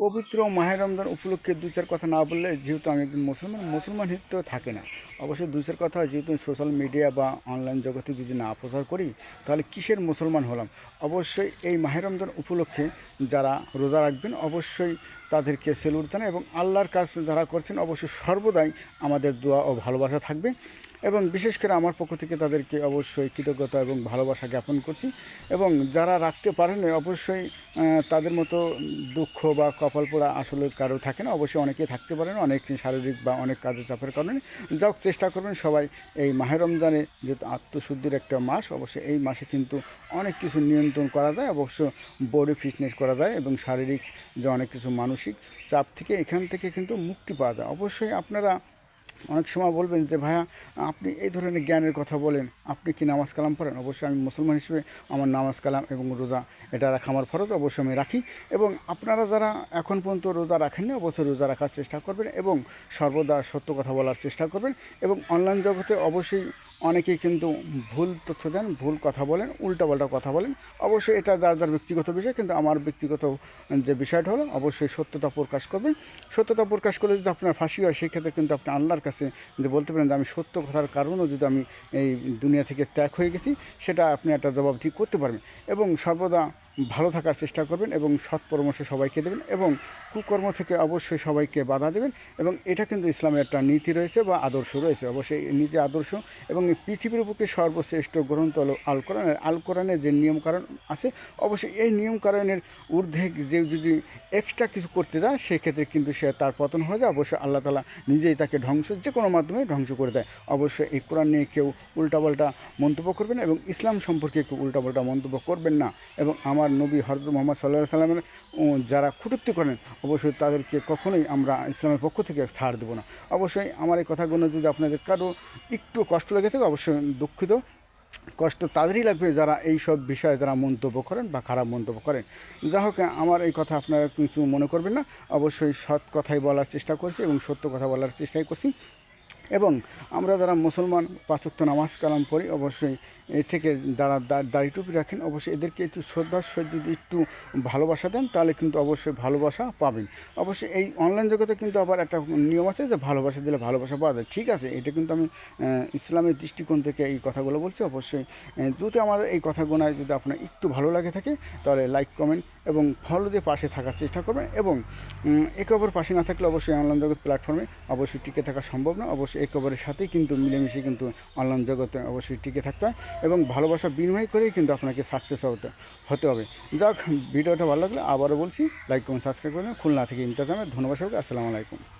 পবিত্র মাহের রমজান উপলক্ষে দু চার কথা না বললে যেহেতু আমি একজন মুসলমান মুসলমান হিত থাকে না। অবশ্যই দু চার কথা যেহেতু সোশ্যাল মিডিয়া বা অনলাইন জগতে যদি না প্রচার করি, তাহলে কিসের মুসলমান হলাম? অবশ্যই এই মাহের রমজান উপলক্ষে যারা রোজা রাখবেন, অবশ্যই তাদেরকে সেলুট জানাই এবং আল্লাহর কাজ যারা করছেন, অবশ্যই সর্বদাই আমাদের দোয়া ও ভালোবাসা থাকবে। এবং বিশেষ করে আমার পক্ষ থেকে তাদেরকে অবশ্যই কৃতজ্ঞতা এবং ভালোবাসা জ্ঞাপন করছি। এবং যারা রাখতে পারেন অবশ্যই তাদের মতো দুঃখ বা কপাল পোড়া আসলে কারও থাকে না, অবশ্যই অনেকে থাকতে পারেন, অনেক শারীরিক বা অনেক কাজের চাপের কারণে। যাও চেষ্টা করবেন সবাই এই মাহের রমজানে যেহেতু আত্মশুদ্ধির একটা মাস, অবশ্যই এই মাসে কিন্তু অনেক কিছু নিয়ন্ত্রণ করা যায়, অবশ্য বডি ফিটনেস করা যায় এবং শারীরিক যে অনেক কিছু মানসিক চাপ থেকে এখান থেকে কিন্তু মুক্তি পাওয়া যায়। অবশ্যই আপনারা অনেক সময় বলবেন যে, ভাইয়া, আপনি এই ধরনের জ্ঞানের কথা বলেন। আপনি কি নামাজ কালাম পড়েন? অবশ্যই আমি মুসলমান হিসেবে আমার নামাজ কালাম এবং রোজা এটা রাখা আমার ফরজ, অবশ্যই আমি রাখি। এবং আপনারা যারা এখন পর্যন্ত রোজা রাখেননি, অবশ্যই রোজা রাখার চেষ্টা করবেন এবং সর্বদা সত্য কথা বলার চেষ্টা করবেন এবং অনলাইন জগতে অবশ্যই অনেকেই কিন্তু ভুল তথ্য দেন, ভুল কথা বলেন, উল্টাপাল্টা কথা বলেন। অবশ্যই এটা যার যার ব্যক্তিগত বিষয়, কিন্তু আমার ব্যক্তিগত যে বিষয়টা হলো, অবশ্যই সত্যতা প্রকাশ করবেন। সত্যতা প্রকাশ করলে যদি আপনার ফাঁসি হয়, সেক্ষেত্রে কিন্তু আপনি আল্লাহর কাছে যে বলতে পারেন যে আমি সত্য কথার কারণেও যদি আমি এই দুনিয়া থেকে ত্যাগ হয়ে গেছি, সেটা আপনি একটা জবাব ঠিক করতে পারবেন। এবং সর্বদা ভালো থাকার চেষ্টা করবেন এবং সৎ পরামর্শ সবাইকে দেবেন এবং কুকর্ম থেকে অবশ্যই সবাইকে বাধা দেবেন এবং এটা কিন্তু ইসলামের একটা নীতি রয়েছে বা আদর্শ রয়েছে। অবশ্যই নীতি আদর্শ এবং এই পৃথিবীর বুকে সর্বশ্রেষ্ঠ গ্রন্থ হল আল কোরআনের আল কোরআনের যে নিয়মকানুন আছে, অবশ্যই এই নিয়মকানুনের ঊর্ধ্বে যে যদি এক্সট্রা কিছু করতে যায়, সেক্ষেত্রে কিন্তু সে তার পতন হয়ে যায়। অবশ্যই আল্লাহ তালা নিজেই তাকে ধ্বংস যে কোনো মাধ্যমে ধ্বংস করে দেয়। অবশ্যই এই কোরআন নিয়ে কেউ উল্টাপাল্টা মন্তব্য করবেন এবং ইসলাম সম্পর্কে কেউ উল্টাপাল্টা মন্তব্য করবেন না। এবং আমার নবী হরদ মোহাম্মদ সাল্লাহ সাল্লামের যারা কটূক্তি করেন, অবশ্যই তাদেরকে কখনোই আমরা ইসলামের পক্ষ থেকে ছাড় দেবো না। অবশ্যই আমার এই কথাগুলো যদি আপনাদের কারও একটু কষ্ট লেগে থাকে, অবশ্যই দুঃখিত। কষ্ট তাদেরই লাগবে যারা এই সব বিষয়ে তারা মন্তব্য করেন বা খারাপ মন্তব্য করেন। যা হোক, আমার এই কথা আপনারা কিছু মনে করবেন না। অবশ্যই সৎ কথাই বলার চেষ্টা করছি এবং সত্য কথা বলার চেষ্টাই করছি। এবং আমরা যারা মুসলমান, পাঁচক্ত নামাজ কালাম পড়ি, অবশ্যই এ থেকে যারা দা- দাড়ি টুপি রাখেন। অবশ্যই এদেরকে একটু শ্রদ্ধার সহিত যদি একটু ভালোবাসা দেন, তাহলে কিন্তু অবশ্যই ভালোবাসা পাবেন। অবশ্যই এই অনলাইন জগতে কিন্তু আবার একটা নিয়ম আছে যে ভালোবাসা দিলে ভালোবাসা পাওয়া যায়। ঠিক আছে, এটা কিন্তু আমি ইসলামের দৃষ্টিকোণ থেকে এই কথাগুলো বলছি। অবশ্যই যদি আমার এই কথাগুলোয় যদি আপনার একটু ভালো লাগে থাকে, তাহলে লাইক কমেন্ট এবং ফলো দিয়ে পাশে থাকার চেষ্টা করবেন এবং একে অপর পাশে না থাকলে অবশ্যই অনলাইন জগৎ প্ল্যাটফর্মে অবশ্যই টিকে থাকা সম্ভব না। অবশ্যই একে অপরের সাথেই কিন্তু মিলেমিশে কিন্তু অনলাইন জগতে অবশ্যই টিকে থাকতে হয় এবং ভালোবাসা বিনিময় করেই কিন্তু আপনাকে সাকসেস হতে হতে হবে। যাক, ভিডিওটা ভালো লাগলে আবারও বলছি লাইক কমেন্ট সাবস্ক্রাইব করবেন খুলনা থেকে ইমতাজ আহমেদ, ধন্যবাদ সবাইকে, আসসালামু আলাইকুম।